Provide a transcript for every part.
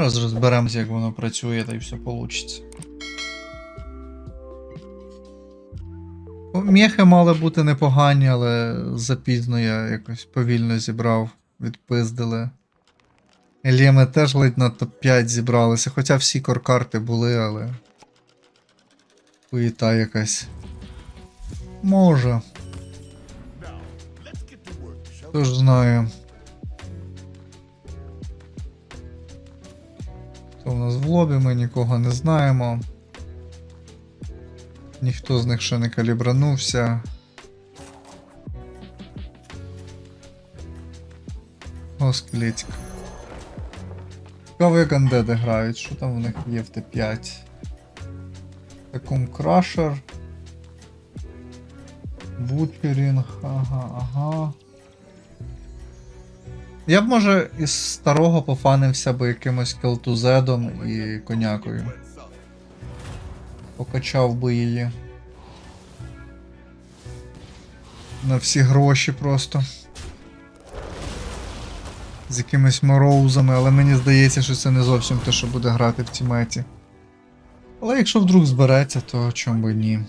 Зараз розберемося, як воно працює, та й все получиться. Ну, Мєхи мали бути непогані, але запізно я якось повільно зібрав, відпиздили. Еліми теж ледь на топ-5 зібралися, хоча всі коркарти були, але. Хуєта якась. Може. Хто ж В нас в лобі, ми нікого не знаємо. Ніхто з них ще не калібранувся. О, скелетик. Цікаво, як андеди грають, що там в них є в Т5. Такум крашер. Бутчерінг, ага, ага. Я б може із старого пофанився би якимось келтузедом і конякою. Покачав би її. На всі гроші просто. З якимись мороузами, але мені здається, що це не зовсім те, що буде грати в цій меті. Але якщо вдруг збереться, то чому би ні.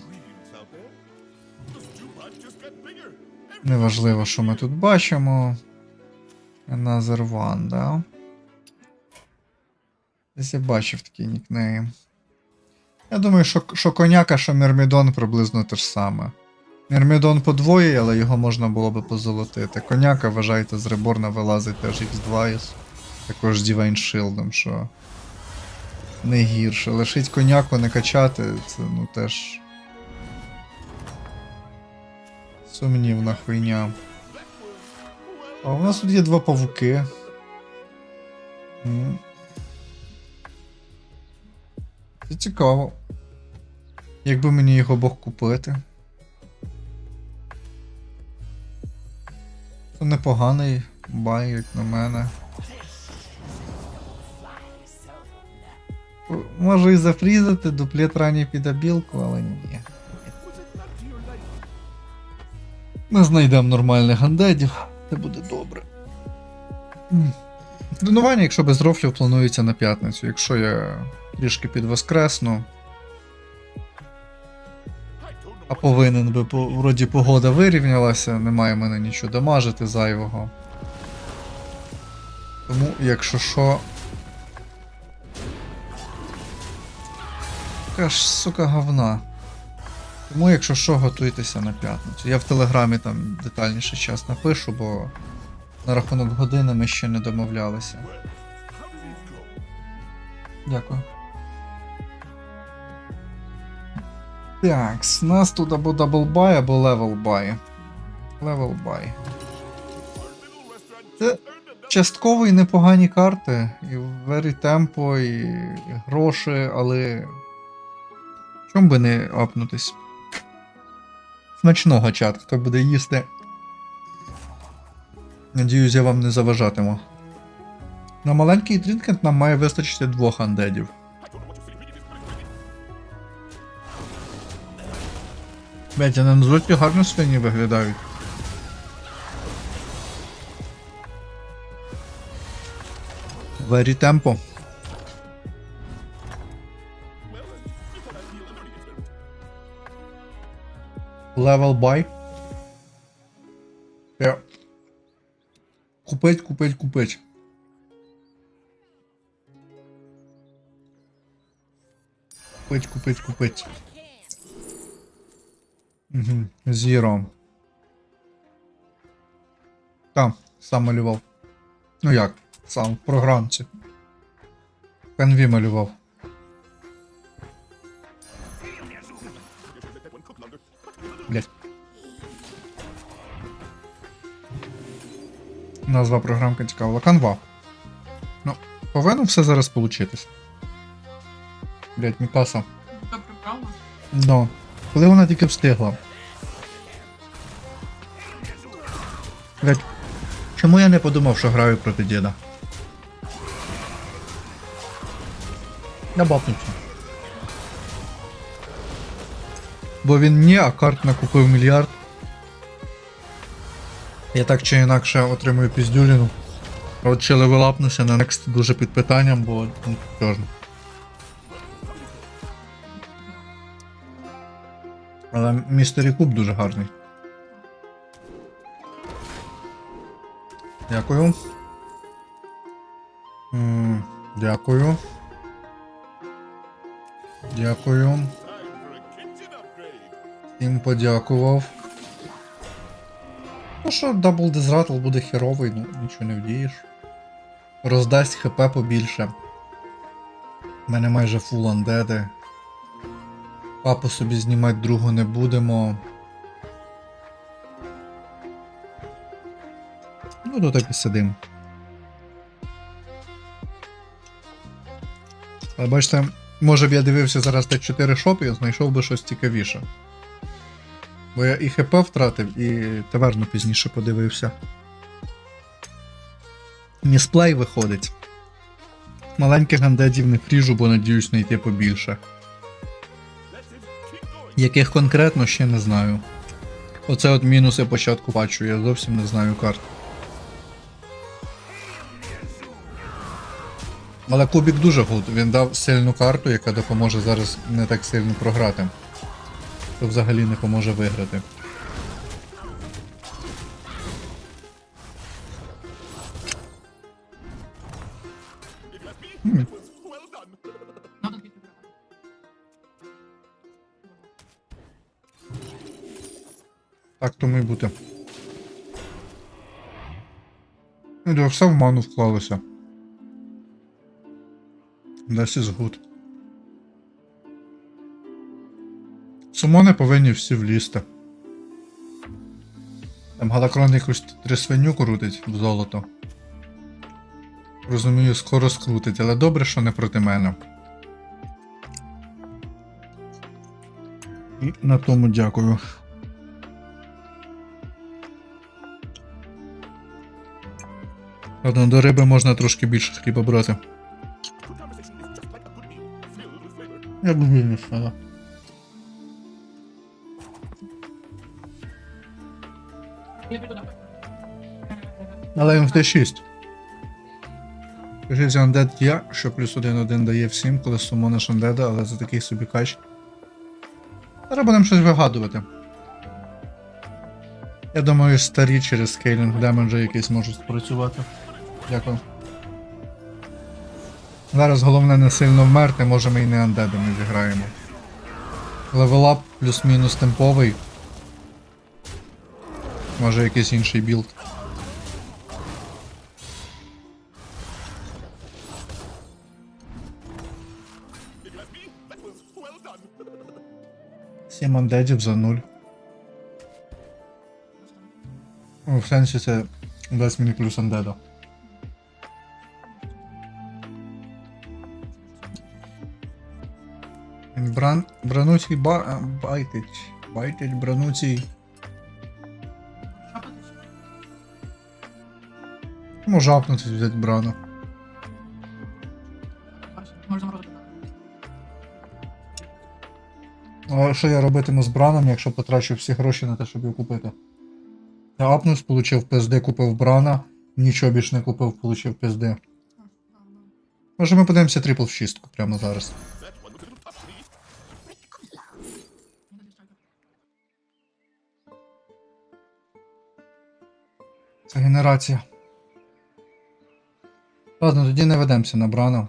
Неважливо, що ми тут бачимо. Another one, да? Десь я бачив такий нікнейм. Я думаю, що, що коняка, що Мірмідон приблизно те ж саме. Мірмідон подвоє, але його можна було би позолотити. Коняка, вважайте, з реборна вилазить теж X2 із також з Divine Shieldом, що не гірше. Лишить коняку не качати, це ну теж. Сумнівна хуйня. А у нас тут є два павуки. Це цікаво. Якби мені їх обох купити. Це непоганий бай, як на мене. Можу і зафрізати, дуплет ранній під обілку, але ні. Ми знайдемо нормальних андедів, це буде добре. Тренування, якщо без рофлів, планується на п'ятницю. Якщо я трішки підвоскресну. А повинен би, вроді погода вирівнялася, немає в мене нічого дамажити зайвого. Тому, якщо що. Яка ж, сука, говна. Тому, якщо що, готуйтеся на п'ятницю. Я в телеграмі там детальніше час напишу, бо на рахунок години ми ще не домовлялися. Дякую. Так, у нас тут або даблбай, або левелбай. Левелбай. Це частково і непогані карти, і very темпо, і гроші, але. Чому би не апнутись? Смачного чат, хто буде їсти. Надіюсь, я вам не заважатиму. На маленький трінкет нам має вистачити двох андедів. Блять, а на злоті гарно свині виглядають. Very темпо. Level buy. Я. Купить, купить, купить. Купить, купить, купить. Угу. Зіро. Там, сам малював. Ну як? Сам в програмці. В малював. Блять. Назва програмки цікава. Canva. Ну, повинно все зараз получитись. Блять, Мікаса. Ну, коли вона тільки встигла. Блять, чому я не подумав, що граю проти діда? Я бапнувся. Бо він ні, а карт накупив мільярд. Я так чи інакше отримую піздюліну. От чи левелапнуся на Next дуже під питанням, бо ну, чорно. Але містері Куб дуже гарний. Дякую. Дякую. Дякую. Всім подякував. Ну що, Double Disrattle буде херовий, ну нічого не вдієш. Роздасть ХП побільше. У мене майже фул андеди. Папу собі знімати другу не будемо. Ну, то так і сидим. Але бачите, може б я дивився зараз Т4 шоп і знайшов би щось цікавіше. Бо я і ХП втратив, і таверну пізніше подивився. Місплей виходить. Маленьких гандедів не фріжу, бо надіюсь знайти побільше. Яких конкретно ще не знаю. Оце от мінуси початку бачу, я зовсім не знаю карт. Але Кубік дуже гуд, він дав сильну карту, яка допоможе зараз не так сильно програти. То взагалі не поможе виграти. Так тому і бути. Ну, все в ману вклалося. This is good. Сумони повинні всі влізти. Там Галакрон якусь три свиню крутить в золото. Розумію, скоро скрутить, але добре, що не проти мене. І на тому дякую. Ладно, до риби можна трошки більше хліба брати. Я б вільно Але він в Т6. Кажіть, Undead є, що плюс 1-1 дає всім, коли сумониш Undead, але за такий собі кач. Зараз будемо щось вигадувати. Я думаю, старі через скейлінг демеджа якийсь можуть спрацювати. Дякую. Зараз головне не сильно вмерти, може ми і не андедами зіграємо. Левелап плюс-мінус темповий. Може якийсь інший білд. Сім андедів за нуль. Ну, В сенсі це дасть мені плюс андеда. Бран... Брануцький ба... байтить. Байтить Брануцький. Може апнути взяти Брану. А що я робитиму з Браном, якщо потрачу всі гроші на те, щоб його купити? Я апнув, получив пизди, купив Брана, нічого більш не купив, получив пизди. Може ми подивимося трипл в шістку прямо зараз. Це генерація. Ладно, тоді не ведемося на Брана.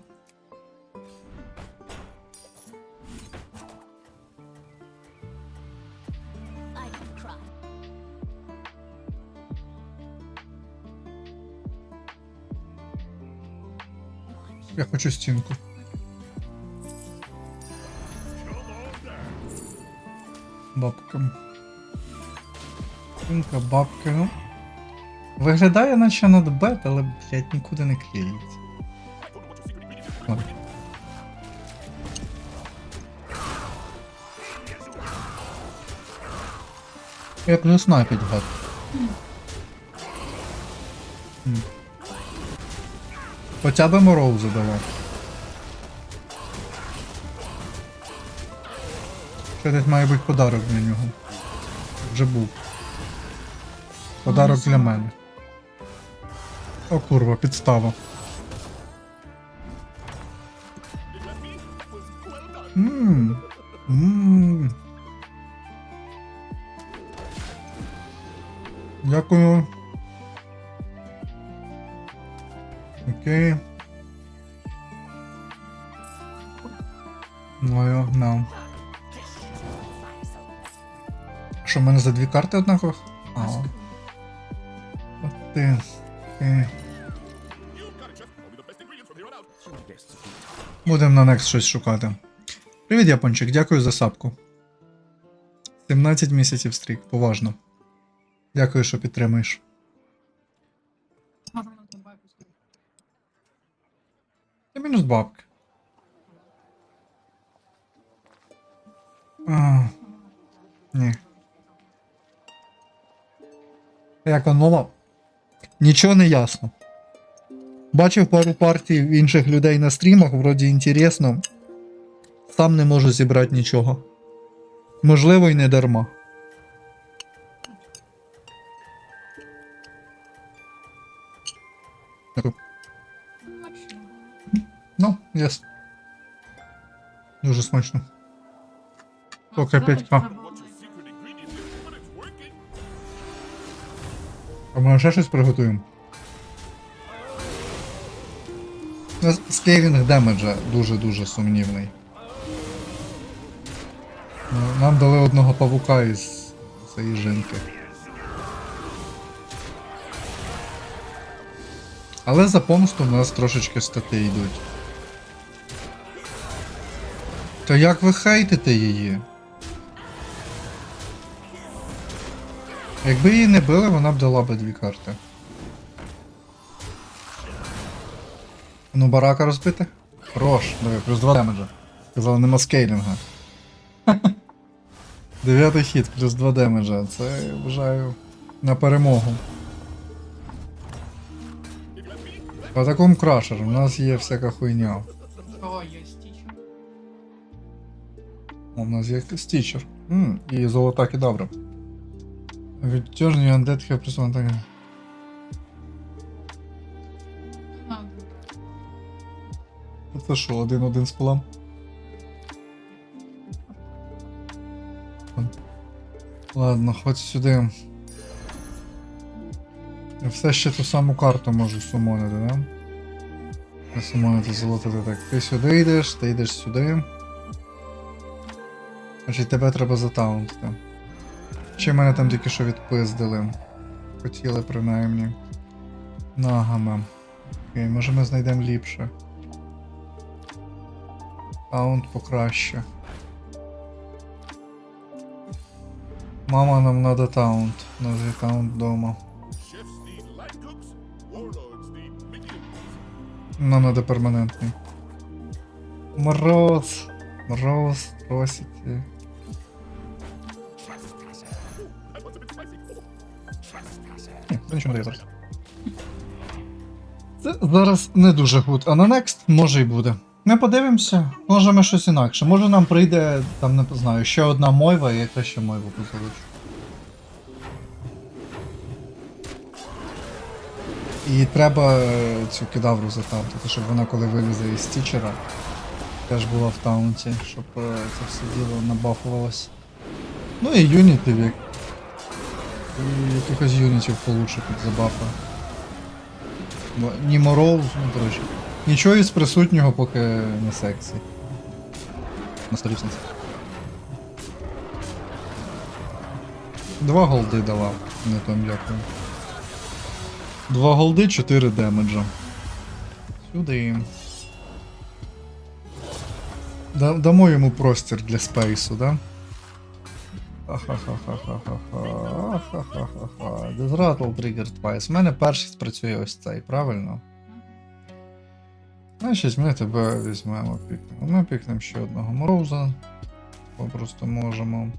Стінку. Бабка. Стінка, бабка, ну. Виглядає наче надбет, але, блядь, нікуди не клеїться. Як вже снайпить гад. Хоча б моров задавав. Ще десь має бути подарок для нього. Вже був. Подарок для мене. О курва, підстава. Ммм. Ммм. Дякую. Окей. Ну, я, Що, в мене за дві карти однакових? А. От ти. Ти. Будемо на Next щось шукати. Привіт, Япончик, дякую за сапку. 17 місяців стрік, поважно. Дякую, що підтримуєш. Це мінус бабки. А, ні. Як воно? Нічого не ясно. Бачив пару партій інших людей на стрімах, вроді інтересно. Сам не можу зібрати нічого. Можливо, і не дарма. Ну, ясно. Дуже смачно. Поки 5К. А ми ще щось приготуємо? У нас Скейлінг демеджа дуже-дуже сумнівний. Ну, Нам дали одного павука із цієї жінки. Але за помсту в нас трошечки стати йдуть. То як ви хейтите її? Якби її не били, вона б дала би дві карти. Ну, барака розбити? Хорош, диви, плюс 2 демеджа. Сказали, нема скейлінга. Дев'ятий хід, плюс 2 демеджа. Це я вважаю на перемогу. По такому крашер, у нас є всяка хуйня. О, є стічер. У нас є стічер. М, і золота кідавра. Відтяжні андет хе плюс вон так. А, Це що, один-один з плам? Ладно, хоч сюди. Я все ще ту саму карту можу сумонити, да? Не сумонити золотити так. Ти сюди йдеш, ти йдеш сюди. Значить тебе треба затаунтити. Чи мене там тільки що відпиздили? Хотіли принаймні. Нагами. Окей, може ми знайдемо ліпше. Таунт покраще. Мама, нам надо таунт. У нас є таунт дома. Chefs need light cooks, warlords need minions. Нам надо перманентний. Мороз. Мороз, просите. Це нічого не дає зараз. Це зараз не дуже гуд, а на next може й буде. Ми подивимося, може ми щось інакше. Може нам прийде, там не знаю, ще одна мойва і яка ще мойву позолочу. І треба е, цю кедавру затаунтити, щоб вона коли вилізе із стічера, теж була в таунті, щоб е, це все діло набафувалось. Ну і юнітів, як і якихось юнітів получше під забафа. Бо Ні Мороуз, ну коротше. Нічого із присутнього поки не сексі. На столі сенсі. Два голди дала, не там дякую. Два голди, 4 демеджа. Сюди. Дамо йому простір для спейсу, да? Ха-ха-ха-ха-ха-ха. Ха-ха-ха-ха. Disrattle Trigger Twice. У мене перший спрацює ось цей, правильно? Значить, ми тебе візьмемо, пікнемо. Ми пікнемо ще одного Мороза. Попросту можемо.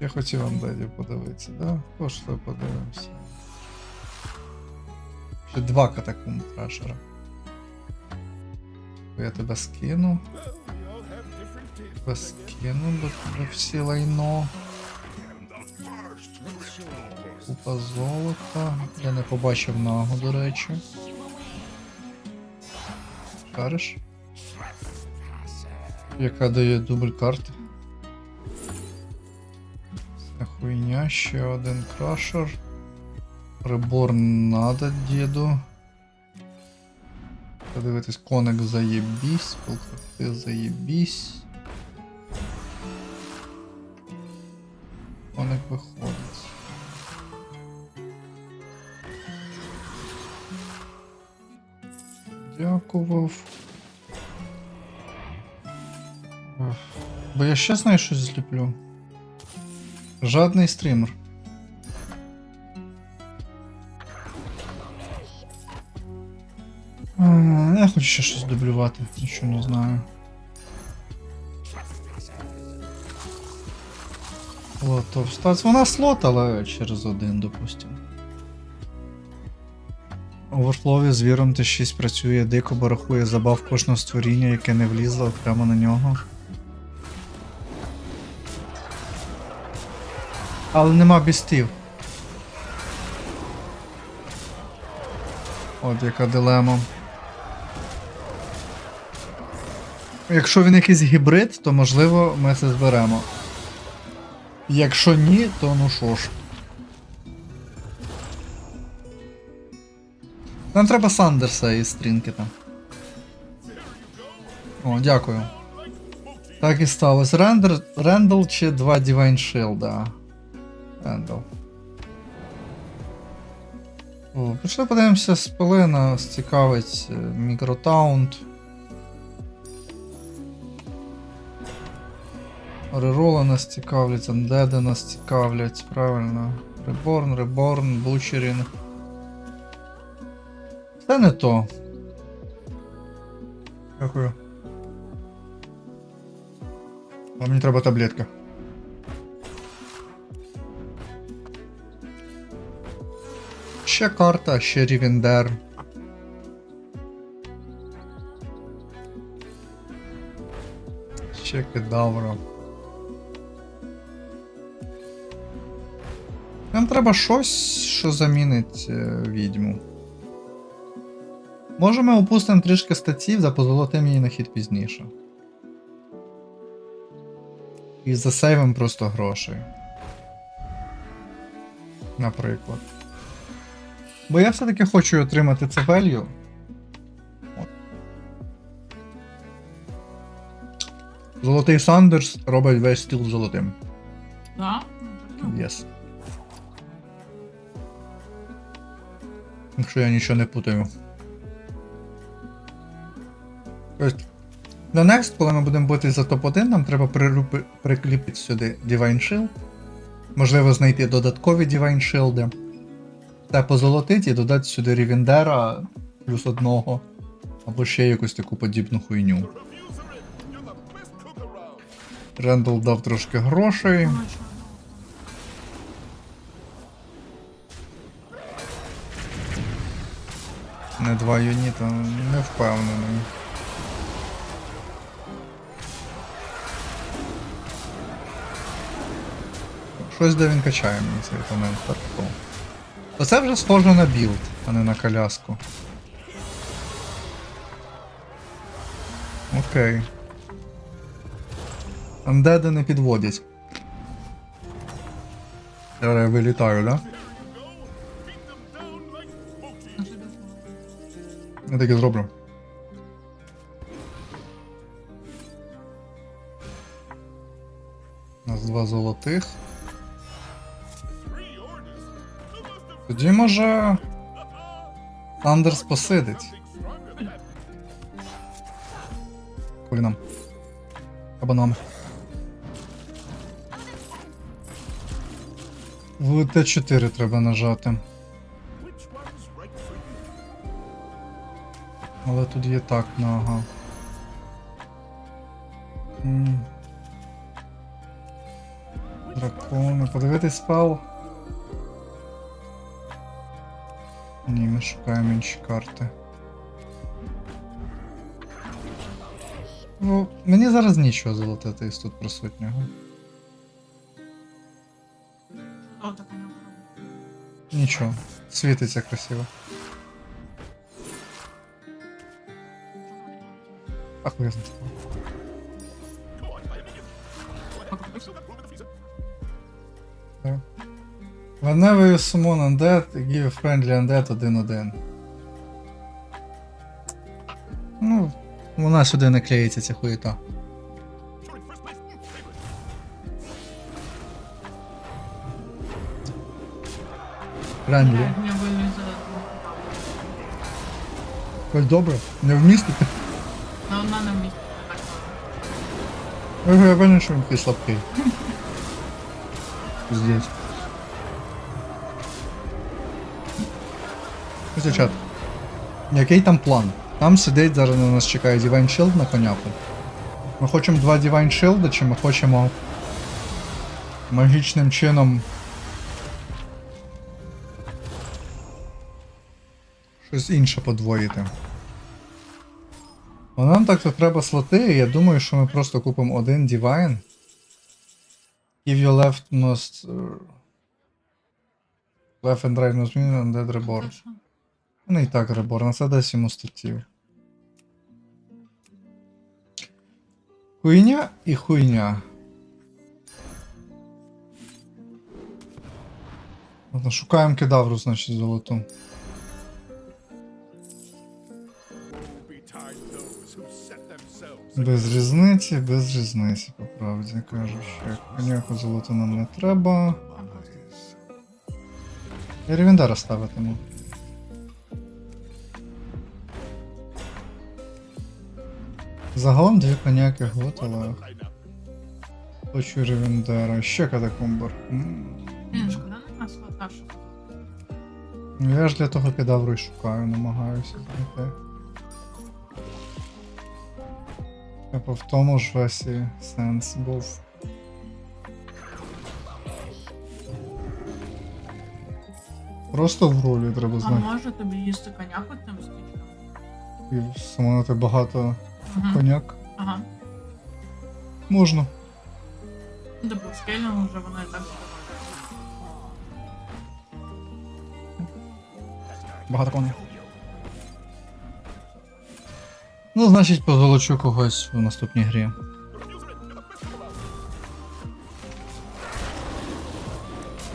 Я хотів вам деді подивитися, да? Пошли подивимося. Ще два катакумб крашера. Я тебе скину. Скину, бо всі лайно. Купа золота. Я не побачив нагу, до речі. Шариш? Яка дає дубль карт? Це хуйня, ще один крашер. Реборн надо, діду. Подивитись, коник заєбісь, полкати заєбісь. Коник виходить. Дякував. Бо я ще знаю, щось зліплю. Жадний стрімер. А, Я хочу ще щось дублювати, нічого не знаю. Лот of Вона слот, але через один, допустим. У Overflow з віром Т6 працює дико, бо рахує забав кожного створіння, яке не влізло прямо на нього. Але нема бістів. От яка дилема. Якщо він якийсь гібрид, то можливо ми це зберемо. Якщо ні, то ну що ж. Нам треба Сандерса із стрінкета. О, дякую. Так і сталося. Рендер, Рендл чи два Divine Shield? Рендл. О, пішли подивимося спили, нас цікавить е, Рероли нас цікавлять, андеди нас цікавлять, правильно. Реборн, реборн, бучерінг. Це не то. Дякую. А мені треба таблетка. Ще карта, ще Рівендер. Ще кедавра. Нам треба щось, що замінить е, відьму. Може ми опустимо трішки статів, да позолотимо її на хід пізніше. І засейвимо просто грошей. Наприклад. Бо я все-таки хочу отримати це value. Золотий Сандерс робить весь стіл золотим. Да? Так, Yes. Якщо я нічого не путаю. Тобто, на next, коли ми будемо бити за топ-1, нам треба прикліпити сюди Divine Shield. Можливо, знайти додаткові Divine Shield. Та позолотити і додати сюди Рівендера плюс одного. Або ще якусь таку подібну хуйню. Рендл дав трошки грошей. Не два юніта, не впевнений. Щось де він качає мені цей опонент, так то. Оце вже схоже на білд, а не на коляску. Окей. Андеди не підводять. Я вилітаю, да? Я таке зроблю. У нас два золотих. Тоді може. Андерс посидить. that? Колінам. Кабанам. В Т4 треба нажати. Але тут є так, ну ага. М. Дракони. Подивитись спел. Ні, ми шукаємо інші карти. Ну, мені зараз нічого золотити із тут присутнього. Нічого. Світиться красиво. In the freezer. Whenever you summon undead, give friendly undead 1-1. Ну, вона сюди не клеїться, ця хуєта. Mm, вилізе. Ось добре, не вмістити. Ну, вона не вмість. Так. Я певний, що він такий слабкий. Здесь. Дівчат, який там план? Там сидить, зараз на нас чекає Divine Shield на коняку. Ми хочемо два Divine Shield, чи ми хочемо магічним чином. Щось інше подвоїти. А нам так то треба слоти, я думаю, що ми просто купимо один Divine. Give you left most. uh, Left and right most mean and dead reborn. Ну і так реборн, це дасть йому статтів. Хуйня і хуйня. Шукаємо кедавру, значить, золоту. Без різниці, без різниці, по правді кажучи. Коняку золото нам не треба. Я ревендара ставитиму. Загалом дві коняки now. хочу ревендара. Ще що. Ну, Я ж для того кедавру і шукаю, намагаюся знайти. Типу в тому ж весі сенс був. Просто в ролі треба А знати. може тобі їсти коняку тим стічком? І самонити багато Ага. коняк. Ага. Можна. Ну, типу, скейлінг вже воно і так зробить. Багато коней. Ну, значить, позолочу когось в наступній грі.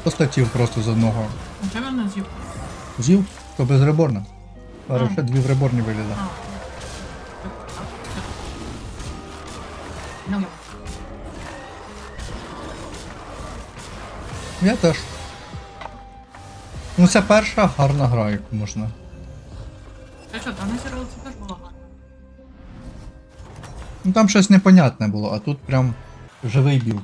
Постатів просто з одного. Чого він не з'їв? З'їв, то без реборна. Зараз ще дві в реборні вилізе. Ну, Я теж. Ну, це перша гарна гра, яку можна. Та що, там на сервелці Ну там щось непонятне було, а тут прям живий білд.